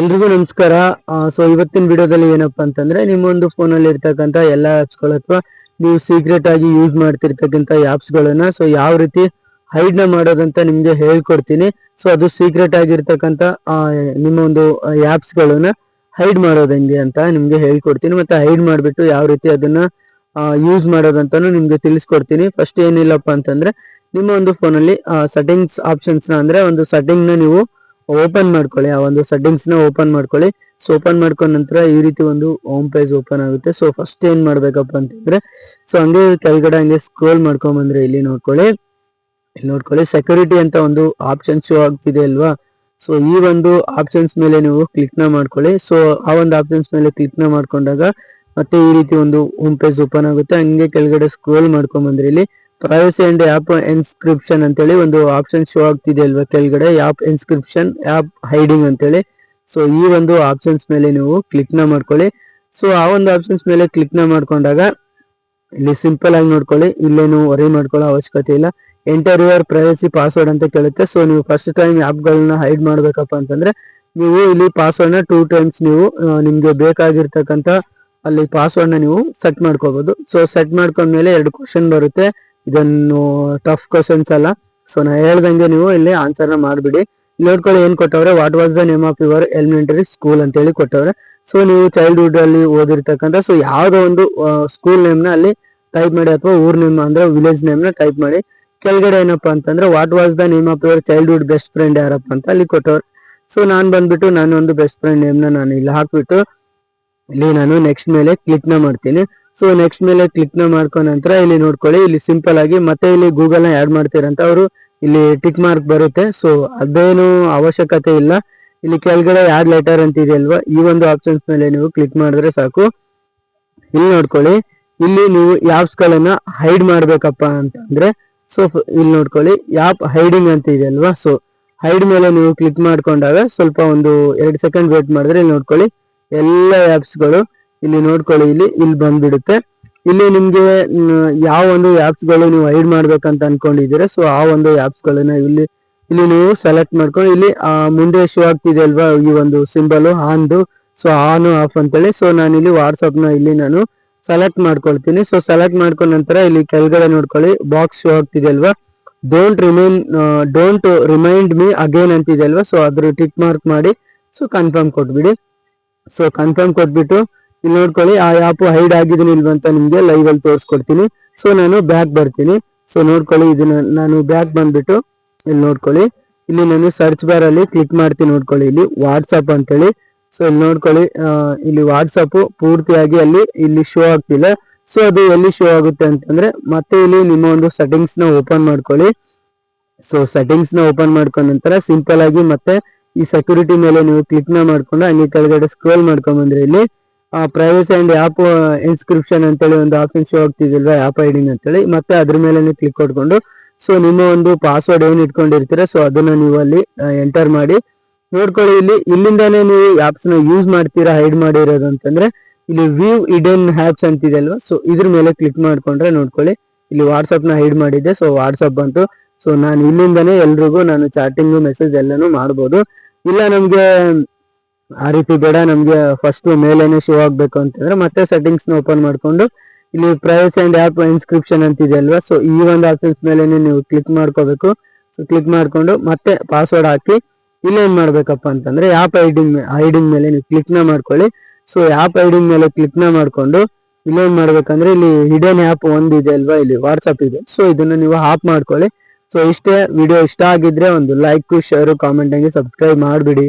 ಎಲ್ರಿಗೂ ನಮಸ್ಕಾರ. ಸೊ ಇವತ್ತಿನ ವಿಡಿಯೋದಲ್ಲಿ ಏನಪ್ಪಾ ಅಂತಂದ್ರೆ ನಿಮ್ಮ ಒಂದು ಫೋನಲ್ಲಿ ಇರ್ತಕ್ಕಂಥ ಎಲ್ಲ ಆ್ಯಪ್ಸ್ಗಳು ಅಥವಾ ನೀವು ಸೀಕ್ರೆಟ್ ಆಗಿ ಯೂಸ್ ಮಾಡ್ತಿರ್ತಕ್ಕಂಥ ಆಪ್ಸ್ ಗಳನ್ನ ಸೊ ಯಾವ ರೀತಿ ಹೈಡ್ನ ಮಾಡೋದಂತ ನಿಮ್ಗೆ ಹೇಳ್ಕೊಡ್ತೀನಿ. ಸೊ ಅದು ಸೀಕ್ರೆಟ್ ಆಗಿರ್ತಕ್ಕಂಥ ನಿಮ್ಮ ಒಂದು ಆಪ್ಸ್ ಗಳನ್ನ ಹೈಡ್ ಮಾಡೋದು ಹೆಂಗೆ ಅಂತ ನಿಮ್ಗೆ ಹೇಳ್ಕೊಡ್ತೀನಿ. ಮತ್ತೆ ಹೈಡ್ ಮಾಡಿಬಿಟ್ಟು ಯಾವ ರೀತಿ ಅದನ್ನ ಯೂಸ್ ಮಾಡೋದಂತಾನು ನಿಮ್ಗೆ ತಿಳಿಸ್ಕೊಡ್ತೀನಿ. ಫಸ್ಟ್ ಏನಿಲ್ಲಪ್ಪ ಅಂತಂದ್ರೆ ನಿಮ್ಮ ಒಂದು ಫೋನಲ್ಲಿ ಸೆಟ್ಟಿಂಗ್ಸ್ ಆಪ್ಷನ್ಸ್ನ ಅಂದ್ರೆ ಒಂದು ಸೆಟ್ಟಿಂಗ್ನ ನೀವು ಓಪನ್ ಮಾಡ್ಕೊಳ್ಳಿ, ಆ ಒಂದು ಸೆಟ್ಟಿಂಗ್ಸ್ನ ಓಪನ್ ಮಾಡ್ಕೊಳ್ಳಿ. ಸೊ ಓಪನ್ ಮಾಡ್ಕೊಂಡ ನಂತರ ಈ ರೀತಿ ಒಂದು ಹೋಮ್ ಪೇಜ್ ಓಪನ್ ಆಗುತ್ತೆ. ಸೊ ಫಸ್ಟ್ ಏನ್ ಮಾಡ್ಬೇಕಪ್ಪ ಅಂತಂದ್ರೆ ಸೊ ಹಂಗೆ ಕೆಳಗಡೆ ಹಂಗೆ ಸ್ಕ್ರೋಲ್ ಮಾಡ್ಕೊಂಡ್ ಬಂದ್ರೆ ಇಲ್ಲಿ ನೋಡ್ಕೊಳ್ಳಿ. ಇಲ್ಲಿ ನೋಡ್ಕೊಳ್ಳಿ ಸೆಕ್ಯೂರಿಟಿ ಅಂತ ಒಂದು ಆಪ್ಷನ್ ಶೋ ಆಗ್ತಿದೆ ಅಲ್ವಾ? ಸೊ ಈ ಒಂದು ಆಪ್ಷನ್ಸ್ ಮೇಲೆ ನೀವು ಕ್ಲಿಕ್ನ ಮಾಡ್ಕೊಳ್ಳಿ. ಸೊ ಆ ಒಂದು ಆಪ್ಷನ್ಸ್ ಮೇಲೆ ಕ್ಲಿಕ್ನ ಮಾಡ್ಕೊಂಡಾಗ ಮತ್ತೆ ಈ ರೀತಿ ಒಂದು ಹೋಮ್ ಪೇಜ್ ಓಪನ್ ಆಗುತ್ತೆ. ಹಂಗೆ ಕೆಳಗಡೆ ಸ್ಕ್ರೋಲ್ ಮಾಡ್ಕೊಂಡ್ ಬಂದ್ರೆ ಇಲ್ಲಿ ಪ್ರೈವಸಿ ಅಂಡ್ ಆಪ್ ಇನ್ಸ್ಕ್ರಿಪ್ಷನ್ ಅಂತೇಳಿ ಒಂದು ಆಪ್ಷನ್ ಶೋ ಆಗ್ತಿದೆ ಅಲ್ವಾ ಕೆಳಗಡೆ? ಆಪ್ ಇನ್ಸ್ಕ್ರಿಪ್ಷನ್ ಆಪ್ ಹೈಡಿಂಗ್ ಅಂತೇಳಿ. ಸೊ ಈ ಒಂದು ಆಪ್ಷನ್ಸ್ ಮೇಲೆ ನೀವು ಕ್ಲಿಕ್ ಮಾಡ್ಕೊಳ್ಳಿ. ಸೊ ಆ ಒಂದು ಆಪ್ಷನ್ಸ್ ಮೇಲೆ ಕ್ಲಿಕ್ನ ಮಾಡ್ಕೊಂಡಾಗ ಇಲ್ಲಿ ಸಿಂಪಲ್ ಆಗಿ ನೋಡ್ಕೊಳ್ಳಿ. ಇಲ್ಲೇನು ವರಿ ಮಾಡ್ಕೊಳ್ಳೋ ಅವಶ್ಯಕತೆ ಇಲ್ಲ. ಎಂಟರ್ ಯುವರ್ ಪ್ರೈವಸಿ ಪಾಸ್ವರ್ಡ್ ಅಂತ ಕೇಳುತ್ತೆ. ಸೊ ನೀವು ಫಸ್ಟ್ ಟೈಮ್ ಆ್ಯಪ್ಗಳನ್ನ ಹೈಡ್ ಮಾಡಬೇಕಪ್ಪ ಅಂತಂದ್ರೆ ನೀವು ಇಲ್ಲಿ ಪಾಸ್ವರ್ಡ್ನ ಟೂ ಟೈಮ್ಸ್ ನೀವು ನಿಮಗೆ ಬೇಕಾಗಿರ್ತಕ್ಕಂಥ ಅಲ್ಲಿ ಪಾಸ್ವರ್ಡ್ನ ನೀವು ಸೆಟ್ ಮಾಡ್ಕೋಬಹುದು ಸೊ ಸೆಟ್ ಮಾಡ್ಕೊಂಡ್ಮೇಲೆ ಎರಡು ಕ್ವಶನ್ ಬರುತ್ತೆ. ಇದನ್ನು ಟಫ್ ಕ್ವಶನ್ಸ್ ಅಲ್ಲ. ಸೊ ನಾ ಹೇಳ್ದಂಗೆ ನೀವು ಇಲ್ಲಿ ಆನ್ಸರ್ನ ಮಾಡ್ಬಿಡಿ. ನೋಡ್ಕೊಳ್ಳಿ ಏನು ಕೊಟ್ಟವ್ರೆ? What was the name of your elementary school ಅಂತ ಹೇಳಿ ಕೊಟ್ಟವ್ರೆ. ಸೊ ನೀವು ಚೈಲ್ಡ್ಹುಡ್ ಅಲ್ಲಿ ಓದಿರ್ತಕ್ಕಂಥ ಸೊ ಯಾವುದೋ ಒಂದು ಸ್ಕೂಲ್ ನೇಮ್ನ ಅಲ್ಲಿ ಟೈಪ್ ಮಾಡಿ ಅಥವಾ ಊರ್ ನೇಮ್ ಅಂದ್ರೆ ವಿಲೇಜ್ ನೇಮ್ನ ಟೈಪ್ ಮಾಡಿ. ಕೆಳಗಡೆ ಏನಪ್ಪಾ ಅಂತಂದ್ರೆ what was the name of your childhood best friend ಯಾರಪ್ಪ ಅಂತ ಅಲ್ಲಿ ಕೊಟ್ಟವ್ರು. ಸೊ ನಾನು ಬಂದ್ಬಿಟ್ಟು ನಾನು ಒಂದು ಬೆಸ್ಟ್ ಫ್ರೆಂಡ್ ನೇಮ್ನ ನಾನು ಇಲ್ಲಿ ಹಾಕ್ಬಿಟ್ಟು, ಇಲ್ಲಿ ನಾನು ನೆಕ್ಸ್ಟ್ ಮೇಲೆ ಕ್ಲಿಕ್ನ ಮಾಡ್ತೀನಿ. ಸೊ ನೆಕ್ಸ್ಟ್ ಮೇಲೆ ಕ್ಲಿಕ್ನ ಮಾಡ್ಕೊಂಡ ನಂತರ ಇಲ್ಲಿ ನೋಡ್ಕೊಳ್ಳಿ. ಇಲ್ಲಿ ಸಿಂಪಲ್ ಆಗಿ ಮತ್ತೆ ಇಲ್ಲಿ ಗೂಗಲ್ನ ಆಡ್ ಮಾಡ್ತೀರಂತ ಅವರು ಇಲ್ಲಿ ಟಿಕ್ ಮಾರ್ಕ್ ಬರುತ್ತೆ. ಸೊ ಅದೇನು ಅವಶ್ಯಕತೆ ಇಲ್ಲ. ಇಲ್ಲಿ ಕೆಳಗಡೆ ಆಡ್ ಲೆಟರ್ ಅಂತ ಇದೆಯಲ್ವಾ ಈ ಒಂದು ಆಪ್ಷನ್ಸ್ ಮೇಲೆ ನೀವು ಕ್ಲಿಕ್ ಮಾಡಿದ್ರೆ ಸಾಕು. ಇಲ್ಲಿ ನೋಡ್ಕೊಳ್ಳಿ. ಇಲ್ಲಿ ನೀವು ಆಪ್ಸ್ ಗಳನ್ನ ಹೈಡ್ ಮಾಡ್ಬೇಕಪ್ಪ ಅಂತ ಅಂದ್ರೆ ಸೊ ಇಲ್ಲಿ ನೋಡ್ಕೊಳ್ಳಿ. ಆಪ್ ಹೈಡಿಂಗ್ ಅಂತ ಇದೆ ಅಲ್ವಾ? ಸೊ ಹೈಡ್ ಮೇಲೆ ನೀವು ಕ್ಲಿಕ್ ಮಾಡ್ಕೊಂಡಾಗ ಸ್ವಲ್ಪ ಒಂದು ಎರಡು ಸೆಕೆಂಡ್ ವೇಟ್ ಮಾಡಿದ್ರೆ ಇಲ್ಲಿ ನೋಡ್ಕೊಳ್ಳಿ. ಎಲ್ಲ ಆ್ಯಪ್ಸ್ಗಳು ಗಳು ಇಲ್ಲಿ ನೋಡ್ಕೊಳ್ಳಿ, ಇಲ್ಲಿ ಇಲ್ಲಿ ಬಂದ್ಬಿಡುತ್ತೆ. ಇಲ್ಲಿ ನಿಮ್ಗೆ ಯಾವ ಒಂದು ಆಪ್ಸ್ಗಳು ನೀವು ಹೈಡ್ ಮಾಡ್ಬೇಕಂತ ಅನ್ಕೊಂಡಿದ್ದೀರಾ ಸೊ ಆ ಒಂದು ಆಪ್ಸ್ ಗಳನ್ನ ಇಲ್ಲಿ ಇಲ್ಲಿ ನೀವು ಸೆಲೆಕ್ಟ್ ಮಾಡ್ಕೊಂಡು, ಇಲ್ಲಿ ಮುಂದೆ ಶೋ ಆಗ್ತಿದೆ ಅಲ್ವಾ, ಈ ಒಂದು ಸಿಂಬಲ್ ಆನ್ದು ಸೊ ಆನ್ ಆಫ್ ಅಂತೇಳಿ. ಸೊ ನಾನು ಇಲ್ಲಿ ವಾಟ್ಸಪ್ನ ಇಲ್ಲಿ ನಾನು ಸೆಲೆಕ್ಟ್ ಮಾಡ್ಕೊಳ್ತೀನಿ. ಸೊ ಸೆಲೆಕ್ಟ್ ಮಾಡ್ಕೊಂಡ ನಂತರ ಇಲ್ಲಿ ಕೆಳಗಡೆ ನೋಡ್ಕೊಳ್ಳಿ ಬಾಕ್ಸ್ ಶೋ ಆಗ್ತಿದೆ ಅಲ್ವಾ. Don't remind don't remind me again ಅಂತಿದೆ ಅಲ್ವಾ ಸೊ ಅದ್ರ ಟಿಕ್ ಮಾರ್ಕ್ ಮಾಡಿ ಸೊ ಕನ್ಫರ್ಮ್ ಕೊಟ್ಬಿಡಿ. ಸೊ ಕನ್ಫರ್ಮ್ ಕೊಟ್ಬಿಟ್ಟು ಇಲ್ಲಿ ನೋಡ್ಕೊಳ್ಳಿ, ಆ ಆ್ಯಪ್ ಹೈಡ್ ಆಗಿದ್ದೀನಿ ಇಲ್ವಂತ ನಿಮ್ಗೆ ಲೈವ್ ಅಲ್ಲಿ ತೋರಿಸ್ಕೊಡ್ತೀನಿ. ಸೊ ನಾನು ಬ್ಯಾಕ್ ಬರ್ತೀನಿ. ಸೊ ನೋಡ್ಕೊಳ್ಳಿ, ಇದನ್ನ ನಾನು ಬ್ಯಾಕ್ ಬಂದ್ಬಿಟ್ಟು ಇಲ್ಲಿ ನೋಡ್ಕೊಳ್ಳಿ. ಇಲ್ಲಿ ನಾನು ಸರ್ಚ್ ಬಾರ್ ಅಲ್ಲಿ ಕ್ಲಿಕ್ ಮಾಡ್ತೀನಿ ನೋಡ್ಕೊಳ್ಳಿ. ಇಲ್ಲಿ ವಾಟ್ಸಪ್ ಅಂತೇಳಿ. ಸೊ ಇಲ್ಲಿ ನೋಡ್ಕೊಳ್ಳಿ ಇಲ್ಲಿ ವಾಟ್ಸಪ್ ಪೂರ್ತಿಯಾಗಿ ಅಲ್ಲಿ, ಇಲ್ಲಿ ಶೋ ಆಗ್ತಿಲ್ಲ. ಸೊ ಅದು ಎಲ್ಲಿ ಶೋ ಆಗುತ್ತೆ ಅಂತಂದ್ರೆ, ಮತ್ತೆ ಇಲ್ಲಿ ನಿಮ್ಮ ಒಂದು ಸೆಟ್ಟಿಂಗ್ಸ್ನ ಓಪನ್ ಮಾಡ್ಕೊಳ್ಳಿ. ಸೊ ಸೆಟ್ಟಿಂಗ್ಸ್ನ ಓಪನ್ ಮಾಡ್ಕೊಂಡ ನಂತರ ಸಿಂಪಲ್ ಆಗಿ ಮತ್ತೆ ಈ ಸೆಕ್ಯೂರಿಟಿ ಮೇಲೆ ನೀವು ಕ್ಲಿಕ್ನ ಮಾಡ್ಕೊಂಡು, ಹಂಗೆ ಕೆಳಗಡೆ ಸ್ಕ್ರೋಲ್ ಮಾಡ್ಕೊಂಡ್ ಬಂದ್ರೆ ಇಲ್ಲಿ ಪ್ರೈವಸಿ ಅಂಡ್ ಆಪ್ ಇನ್ಸ್ಕ್ರಿಪ್ಷನ್ ಅಂತೇಳಿ ಒಂದು ಆಪ್ಷನ್ ಶೋ ಆಗ್ತಿದಿಲ್ವಾ ಆಪ್ ಅಂತ ಅಂತೇಳಿ. ಮತ್ತೆ ಅದ್ರ ಮೇಲೆ ಕ್ಲಿಕ್ ಕೊಟ್ಕೊಂಡು ಸೊ ನಿಮ್ಮ ಒಂದು ಪಾಸ್ವರ್ಡ್ ಏನು ಇಟ್ಕೊಂಡಿರ್ತೀರ ಸೊ ಅದನ್ನ ನೀವು ಅಲ್ಲಿ ಎಂಟರ್ ಮಾಡಿ. ನೋಡ್ಕೊಳ್ಳಿ ಇಲ್ಲಿ, ಇಲ್ಲಿಂದಾನೇ ನೀವು ಆಪ್ಸ್ನ ಯೂಸ್ ಮಾಡ್ತೀರಾ ಹೈಡ್ ಮಾಡಿರೋದು ಅಂತಂದ್ರೆ, ಇಲ್ಲಿ ವ್ಯೂ ಇಡನ್ ಹ್ಯಾಪ್ಸ್ ಅಂತಿದೆ ಅಲ್ವಾ ಸೊ ಇದ್ರ ಮೇಲೆ ಕ್ಲಿಕ್ ಮಾಡ್ಕೊಂಡ್ರೆ ನೋಡ್ಕೊಳ್ಳಿ, ಇಲ್ಲಿ ವಾಟ್ಸಪ್ನ ಹೈಡ್ ಮಾಡಿದ್ದೆ ಸೊ ವಾಟ್ಸಪ್ ಬಂತು. ಸೊ ನಾನು ಇಲ್ಲಿಂದಾನೇ ಎಲ್ರಿಗೂ ನಾನು ಚಾಟಿಂಗ್ ಮೆಸೇಜ್ ಎಲ್ಲಾನು ಮಾಡ್ಬೋದು. ಇಲ್ಲ ನಮ್ಗೆ ಆ ರೀತಿ ಬೇಡ, ನಮ್ಗೆ ಫಸ್ಟ್ ಮೇಲೇನೆ ಶೋ ಆಗ್ಬೇಕು ಅಂತಂದ್ರೆ ಮತ್ತೆ ಸೆಟ್ಟಿಂಗ್ಸ್ನ ಓಪನ್ ಮಾಡ್ಕೊಂಡು, ಇಲ್ಲಿ ಪ್ರೈವಸಿ ಅಂಡ್ ಆಪ್ ಇನ್ಸ್ಕ್ರಿಪ್ಷನ್ ಅಂತಿದೆ ಅಲ್ವಾ? ಸೊ ಈ ಒಂದು ಆಪ್ಷನ್ಸ್ ಮೇಲೇನೆ ನೀವು ಕ್ಲಿಕ್ ಮಾಡ್ಕೋಬೇಕು. ಸೊ ಕ್ಲಿಕ್ ಮಾಡ್ಕೊಂಡು ಮತ್ತೆ ಪಾಸ್ವರ್ಡ್ ಹಾಕಿ ಇಲ್ಲಿ ಏನ್ ಮಾಡ್ಬೇಕಪ್ಪ ಅಂತಂದ್ರೆ ಆಪ್ ಐಡಿಂಗ್ ಐಡಿಂಗ್ ಮೇಲೆ ನೀವು ಕ್ಲಿಕ್ನ ಮಾಡ್ಕೊಳ್ಳಿ. ಸೊ ಆಪ್ ಐಡಿಂಗ್ ಮೇಲೆ ಕ್ಲಿಕ್ನ ಮಾಡ್ಕೊಂಡು ಇಲ್ಲೇನ್ ಮಾಡ್ಬೇಕಂದ್ರೆ, ಇಲ್ಲಿ ಹಿಡನ್ ಆ್ಯಪ್ ಒಂದ್ ಇದೆ ಅಲ್ವಾ? ಇಲ್ಲಿ ವಾಟ್ಸಪ್ ಇದೆ. ಸೊ ಇದನ್ನ ನೀವು ಆಪ್ ಮಾಡ್ಕೊಳ್ಳಿ. ಸೊ ಇಷ್ಟೇ ವಿಡಿಯೋ ಇಷ್ಟ ಆಗಿದ್ರೆ ಒಂದು ಲೈಕ್ ಶೇರು ಕಾಮೆಂಟ್ ಹಂಗೆ ಸಬ್ಸ್ಕ್ರೈಬ್ ಮಾಡ್ಬಿಡಿ.